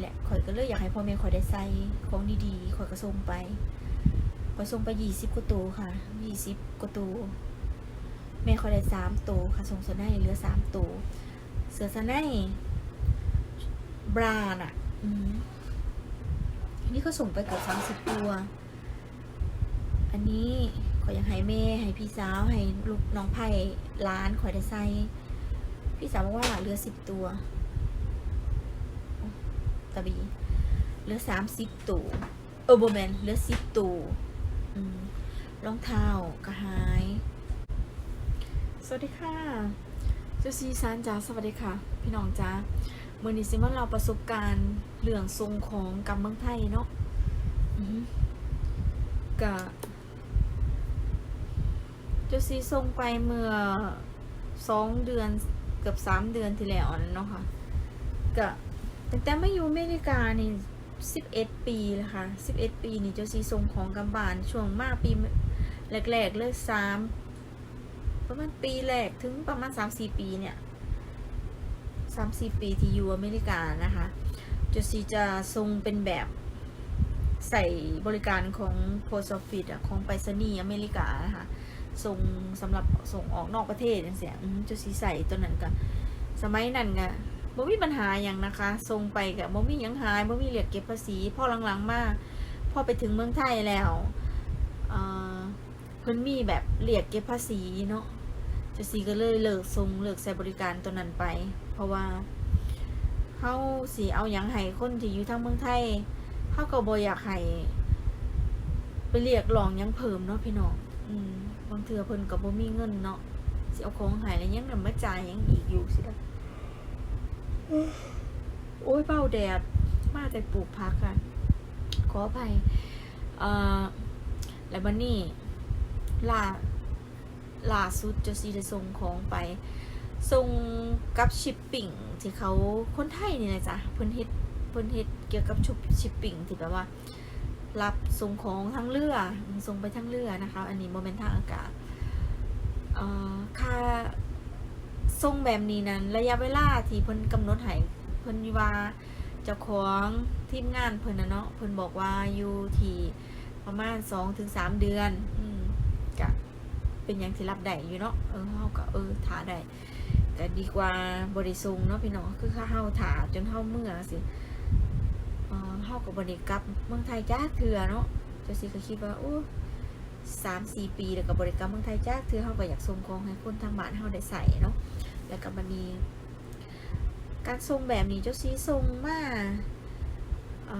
ี่แหละข่อยก็เลยอยากให้พ่อแม่ข่อยได้ใส่ของดีๆข่อยก็ส่งไปข่อยส่งไปยี่สิบกว่าตัวค่ะยี่สิบกว่าตัวแม่ข่อยได้สามตัวค่ะส่งเสื้อในเหลือสามตัวเสื้อสในบราน่ะอืมนี่ก็ส่งไปเกือบสามสิบตัว อันนี้ขอยอยากให้แม่ให้พี่สาวให้ลูกน้องไผ่ร้านขอยได้ใส่พี่สาวบอกว่าเหลือสิบตัว ตะบีเหลือสามสิบตัวเออโบแมนเหลือสิบตัวรองเท้ากระหาย สวัสดีค่ะเจ้าซีซานจ้าสวัสดีค่ะ พี่น้องจ้าเมื่อนี้ซิว่าเราประสบการณ์เรื่องทรงของกำเมืองไทยเนาะกะเจ้าซีส่งไปเมื่อสองเดือนเกือบสามเดือนที่แล้วนั่นเนาะค่ะก็ ตั้งแต่มาอยู่อเมริกานี่สิบเอ็ดปีแล้วค่ะสิบเอ็ดปีนี่เจ้าซีส่งของกำบานช่วงมากปีแรกๆเลยสามประมาณปีแรกถึงประมาณสามสี่ปีเนี่ยสามสี่ปีที่อยู่อเมริกานะคะเจ้าซีจะส่งเป็นแบบใส่บริการของ Post Office อะของไปรษณีย์อเมริกานะคะส่งสำหรับส่งออกนอกประเทศจังเสียอืมจะสีใส่ตัวนั้นก็สมัยนั้นก็ บ่มีปัญหาอย่างนะคะส่งไปก็บ่มียังหายบ่มีเรียกเก็บภาษีพ่อหลังๆมาพ่อไปถึงเมืองไทยแล้วเอ่อเพิ่นมีแบบเรียกเก็บภาษีเนาะจะสีก็เลยเลิกส่งเลิกใช้บริการตัวนั้นไป เพราะว่าเฮาสิเอาหยังให้คนที่อยู่ทางเมืองไทยเฮาก็บ่อยากให้ไปเรียกร้องยังเพิ่มเนาะพี่น้องอืมบางเทื่อเพิ่นก็บ่มีเงินเนาะสิเอาของหายแล้วยังนำมาจ่ายยังอีกอยู่สิล่ะ โอ้ยเป้าแดด มาแต่ปลูกพักค่ะ ขออภัยเอ่อแล้วบัดนี้ล่าล่าสุดจะสิได้ส่งของไปส่งกับชิปปิ้งที่เขาคนไทยนี่แหละจ้ะเพิ่นเฮ็ดเพิ่นเฮ็ดเกี่ยวกับชุบชิปปิ้งที่แบบว่า รับส่งของทางเรือส่งไปทางเรือนะคะ อันนี้โมเมนต์ทางอากาศค่า ส่งแบบนี้นั้นระยะเวลาที่เพิ่นกำหนดให้เพิ่นว่าเจ้าของทีมงานเพิ่นนะเนาะเพิ่นบอกว่าอยู่ที่ประมาณ2-3ถึงเดือนอืมก็เป็นอย่างที่รับได้อยู่เนาะเออเฮาก็เออถาได้ก็ดีกว่าบริสุงเนาะพี่น้องคือค่าเฮาถาจนเฮาเมื่อสิเอ่อเฮากับบริกลับเมืองไทยจ้าเถื่อเนาะเจ้าสิก็คิดว่าโอ้สามสี่ปีแล้วกับบริกรรมเมืองไทยจ้าเถื่อเฮาก็อยากส่งของให้คนทางบ้านเฮาได้ใส่เนาะ แล้วก็มันมีการส่งแบบนี้เจ้าซีส่งมาเอ่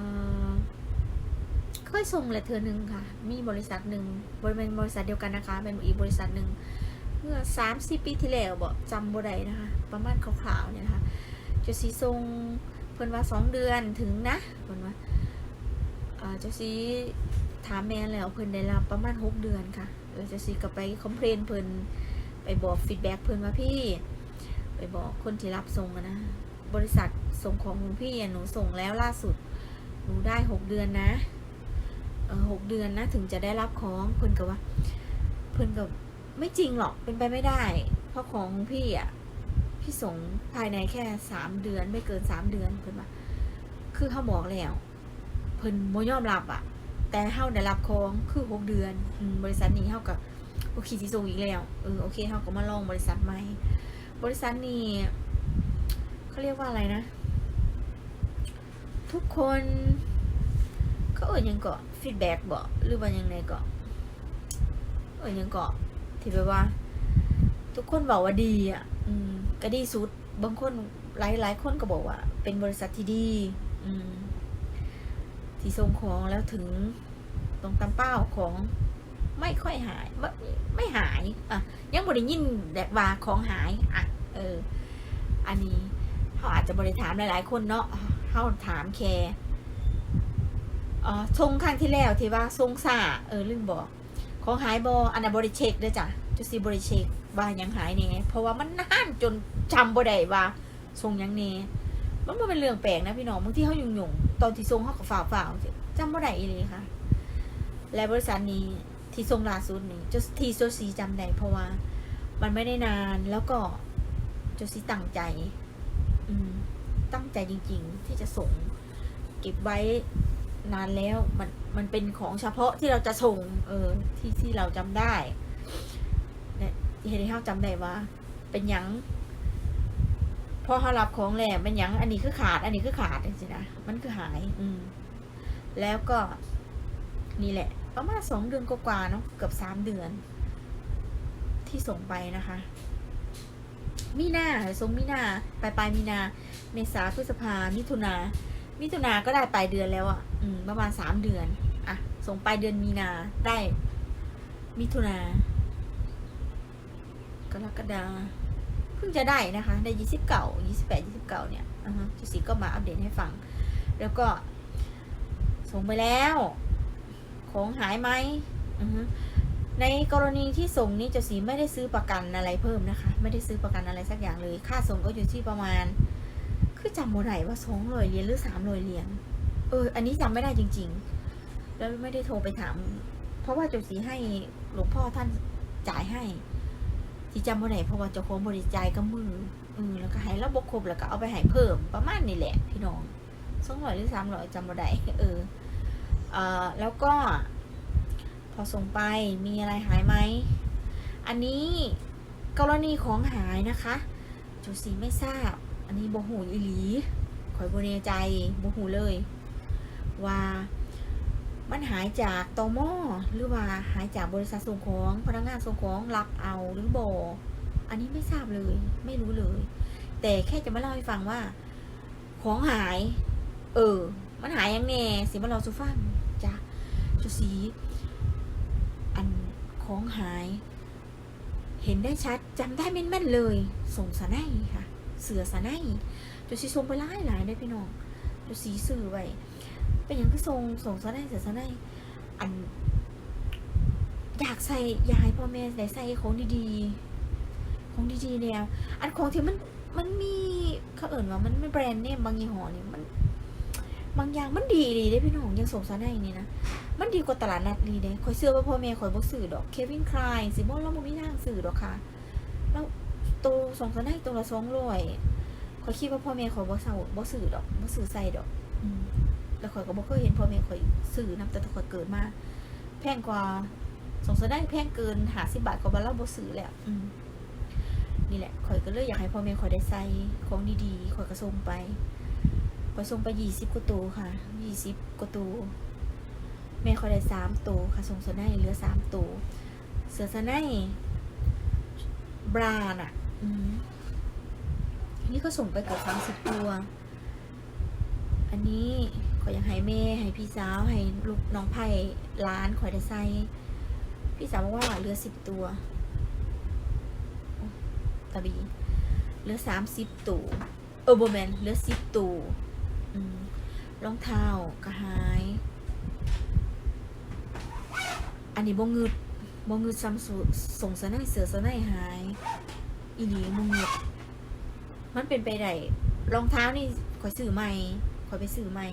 อยส่งแหละเทื่อหนึ่งค่ะ มีบริษัทหนึ่งบริเวณบริษัทเดียวกันนะคะ เป็นอีกบริษัทหนึ่งเมื่อสามสี่ปีที่แล้วบอกจำบ่ได้นะคะ ประมาณคร่าวๆเนี่ยนะคะเจ้าซีส่งเพิ่นว่าสองเดือนถึงนะเพิ่นว่าเจ้าซีถามแม่แล้วเพิ่นได้รับประมาณหกเดือนค่ะเออเจ้าซีก็ไปคอมเพลนเพิ่นไปบอกฟีดแบ็กเพิ่นว่าพี่ ไปบอกคนที่รับส่งนะ บริษัทส่งของของพี่หนูส่งแล้วล่าสุด หนูได้หกเดือนนะหกเดือนนะถึงจะได้รับของเพิ่นก็ว่า เพิ่นก็ไม่จริงหรอกเป็นไปไม่ได้ เพราะของของพี่อะพี่ส่งภายในแค่สามเดือนไม่เกินสามเดือนเพิ่นว่าคือเขาบอกแล้วเพิ่นบ่ยอมรับอะ แต่เฮาได้รับของคือหกเดือนอบริษัทนี้เฮาก็โอเคสิส่งอีกแล้วเออโอเคเฮาก็มาลองบริษัทใหม่ บริษัทนี้เขาเรียกว่าอะไรนะ ทุกคนเขาเอ่ยยังเกาะฟีดแบ็กบอกหรือว่ายังไงเกาะเอ่ยยังเกาะที่แบบว่า ทุกคนบอกว่าดีอะ อืม ก็ดีสุด บางคนหลายหลายคนก็บอกว่า เป็นบริษัทที่ดี อืม ที่ส่งของแล้วถึงตรงตามเป้าของ ไม่ค่อยหายไม่ไม่หายอะยังบริยินแดกว่าของหายอะเออ อันนี้เขาอาจจะบริถามหลาย ๆ คนเนาะเขาถามแค่เอ่อทรงครั้งที่แล้วที่ว่าทรงซ่าเออลืมบอก ของหายบออันนั้นบริเช็คด้วยจ้ะจุซีบริเช็คว่ายังหายเนี่ยเพราะว่ามันนานจนจำบ่ได้ว่าทรงยังเนี่ยมันบ่เป็นเรื่องแปลกนะพี่น้องบางที่เขายุ่งยุ่งๆตอนที่ทรงเขาก็ฝ่าฝ่าๆจำบ่ได้อีเลยค่ะและบริษัทนี้ ที่ทรงล่าสุดนี่จทีโซซีจำได้เพราะว่า มันไม่ได้นานแล้วก็จซีตั้งใจ อืม ตั้งใจจริง ๆ ที่จะส่ง เก็บไว้นานแล้วมันมันเป็นของเฉพาะที่เราจะส่ง เออ ที่ที่เราจำได้เนี่ยเห็นที่เขาจำได้ว่า เป็นยังพอเขารับของแล้วเป็นยังอันนี้คือขาด อันนี้คือขาดจริงๆนะมันคือหาย อืม แล้วก็นี่แหละ ประมาณสองเดือนกว่าๆเนาะเกือบสามเดือน ที่ส่งไปนะคะ มีนาส่งมีนาปลายปลายมีนา เมษาพฤษภามิถุนา มิถุนาก็ได้ปลายเดือนแล้วอะ่ะ อืม ประมาณสามเดือน อะ ส่งปลายเดือนมีนาได้ มิถุนากรกฎาเพิ่งจะได้นะคะได้ยี่สิบเก่ายี่สิบแปดยี่สิบเก่าเนี่ยอ่าฮะจุสีก็มาอัปเดตให้ฟัง แล้วก็ส่งไปแล้ว ของหายไหมในกรณีที่ส่งนี้เจะสีไม่ได้ซื้อประกันอะไรเพิ่มนะคะ ไม่ได้ซื้อประกันอะไรสักอย่างเลย ค่าส่งก็อยู่ที่ประมาณ คือจำโมไหนว่าสองร้อยเหรียญหรือสามร้อยเหรียญเออ อันนี้จำไม่ได้จริง ๆ แล้วไม่ได้โทรไปถาม เพราะว่าเจ้าสีให้หลวงพ่อท่านจ่ายให้ที่จำโมไหนเพราะว่าเจ้าของบริจายก็มือเออแล้วก็ให้แล้วบกครบแล้วก็เอาไปให้เพิ่มประมาณนี่แหละ พี่น้องสองร้อยหรือสามร้อยจำโมได้เออ เอ่อแล้วก็ พอส่งไปมีอะไรหายไหม อันนี้กรณีของหายนะคะจูสีไม่ทราบ อันนี้โบหูอีหลีขอยโบเนใจโบหูเลย ว่ามันหายจากตอมอหรือว่าหายจากบริษัทส่งของพนักงานส่งของรับเอาหรือโบอันนี้ไม่ทราบเลย ไม่รู้เลย แต่แค่จะมาเล่าให้ฟังว่า ของหาย เออ มันหายยังแน่สิมาเราสูฟัง จ้ะจุสี อันของหาย เห็นได้ชัดจำได้แม่นๆเลย ส่งสะไนค่ะ เสือสะไนจุสีส่งไปหลายหลายได้อพี่น้องจุสีสื่อไว้เป็นอย่างที่ส่งส่งสะไนเสือสะไนอัน อยากใส่ยากให้พ่อแม่ได้ใส่ของดีๆของดีๆแนวอันของที่มันมันมีเขาเอ่นว่ามันไม่แบรนด์เนมบางยี่ห้อนี่มัน บางอย่างมันดีดีได้พี่น้องยังส่งสะไนนี่นะ มันดีกว่าตลาดนัดดีเด้คอยเสื้อว่าพ่อแม่คอยบ่ซื้อดอกเควินคลายสิบ่เราบ่มีทางซื้อดอกค่ะแล้วตัวสองสนายตัวละสองร้อยคอยคิดว่าพ่อแม่คอยบ่เซาบ่ซื้อดอกบ่ซื้อใส่ดอก อืมแล้วคอยก็บ่เคยเห็นพ่อแม่คอยซื้อนํแต่ถ้าคอยเกิดมาแพงกว่าสงสนายแพงเกิน50บาทก็บ่เราบ่ซื้อแล้วอืมนี่แหละคอยก็เลยอยากให้พ่อแม่คอยได้ใส่ของดีๆคอยก็ส่งไป คอส่งไป20กว่าตัวค่ะ20กว่าตัวแม่ขาได้สามตัวค่ะส่งเสื้อในเหลือสามตัวเสื้อสไนบราน่ะอนี่ก็ส่งไปเกือบสามสิบตัว อันนี้ขอยอยากให้แม่ให้พี่สาวให้ลูกน้องไผ่ร้านขอยได้ใส่พี่สาวบอกว่าเหลือสิบตัวตาบีเหลือสามสิบตัวเออโบแมนเหลือสิบตัว รองเท้ากระหาย อันนี้บ่งึดบ่งึดซ้ำส่งสะไนเสือสะไนหาย อีหลีบ่งึดมันเป็นไปได้รองเท้านี่ข่อยซื้อใหม่ข่อยไปซื้อใหม่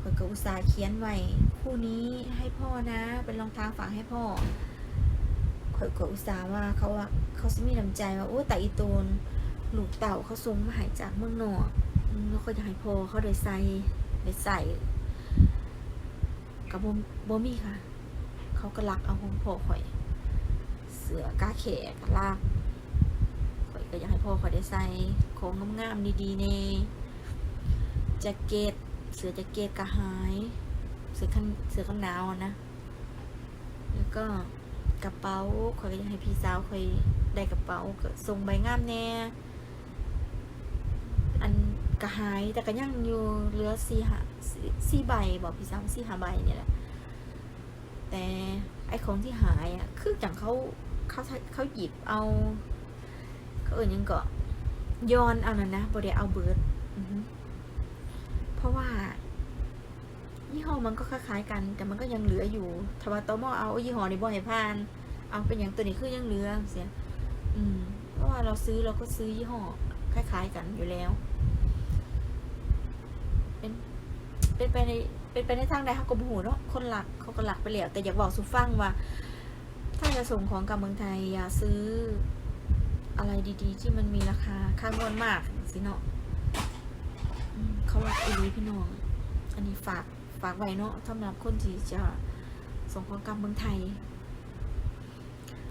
ข่อยก็อุตส่าห์เขียนไว้คู่นี้ให้พ่อนะ เป็นรองเท้าฝากให้พ่อข่อยก็อุตส่าห์ว่าเขาว่าเขาสิมีน้ำใจว่าโอ้แต่อีตูนลูกเต่าเขาส่งมาหายจากเมืองนอก แล้วเขาจะให้พอเขาได้ใส่ได้ใส่กับบ่บ่มีค่ะ เขาก็รักเอาของพ่อข่อย เสือกาแขกลากข่อยก็อยากให้พ่อข่อยได้ใส่ของงามๆดีๆเน่แจ็คเก็ตเสือแจ็คเก็ตก็หาย เสือกันเสือกันหนาวนะ แล้วก็กระเป๋าข่อยก็อยากให้พี่สาวข่อยได้กระเป๋าส่งใบงามแน่ ก็หายแต่ก็ยังอยู่เหลือสี่หาสี่ใบบอกพี่สาวสี่หาใบเนี่ยแหละ แต่ไอของที่หายอะคืออย่างเขาเขาเขาหยิบเอา เขาเอ่ยยังก็ย้อนเอานั่นนะบริเอาเบิร์ดเพราะว่ายี่ห้อมันก็คล้ายๆกัน แต่มันก็ยังเหลืออยู่ทว่าโตมอเอายี่ห้อในบ่ให้ผ่าน เอาเป็นอย่างตัวนี้คือยังเหลือเสียอืม เพราะว่าเราซื้อเราก็ซื้อยี่ห้อคล้ายๆกันอยู่แล้ว เป็น เป็นไปในเป็นไปในทางใดเขาก็บหูเนาะคนหลักเขาก็หลักไปแล้วแต่อยากบอกสุฟังว่า ถ้าจะส่งของกลับเมืองไทยอย่าซื้ออะไรดี ๆ ที่มันมีราคาค่างวดมากสิเนาะเขาหลักอีลีพี่น้อง อันนี้ฝากฝากไว้เนาะสำหรับคนที่จะส่งความกรรมเมืองไทย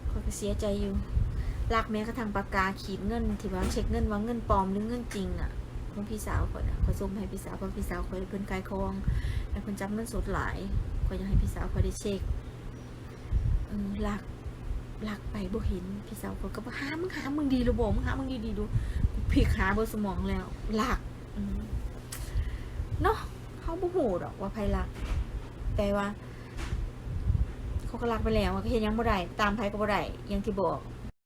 เขาก็เสียใจอยู่รักแม้กระทั่งปากกาขีดเงินที่ว่าเช็คเงินว่าเงินปลอมหรือเงินจริงอะ ของพี่สาวเขาน่ะขาส่งให้พี่สาวเพราะพี่สาวเขาเพิ่นกายคองแล้วเพิ่นจับเงินสดหลายเขาอยากให้พี่สาวเขาได้เช็คเออรักรักไปบ่เห็นพี่สาวเขาก็บอกหามึงหามึงดีหรือบ่มึงหามึงดีๆดูพี่หาเบนสมองแล้วรักเนาะเขาบ่ฮู้ดอกว่าไผรัก แต่ว่า เขาก็รักไปแล้วอะก็เห็นยังบ่ได้ตามไผก็บ่ได้ย่างที่บอก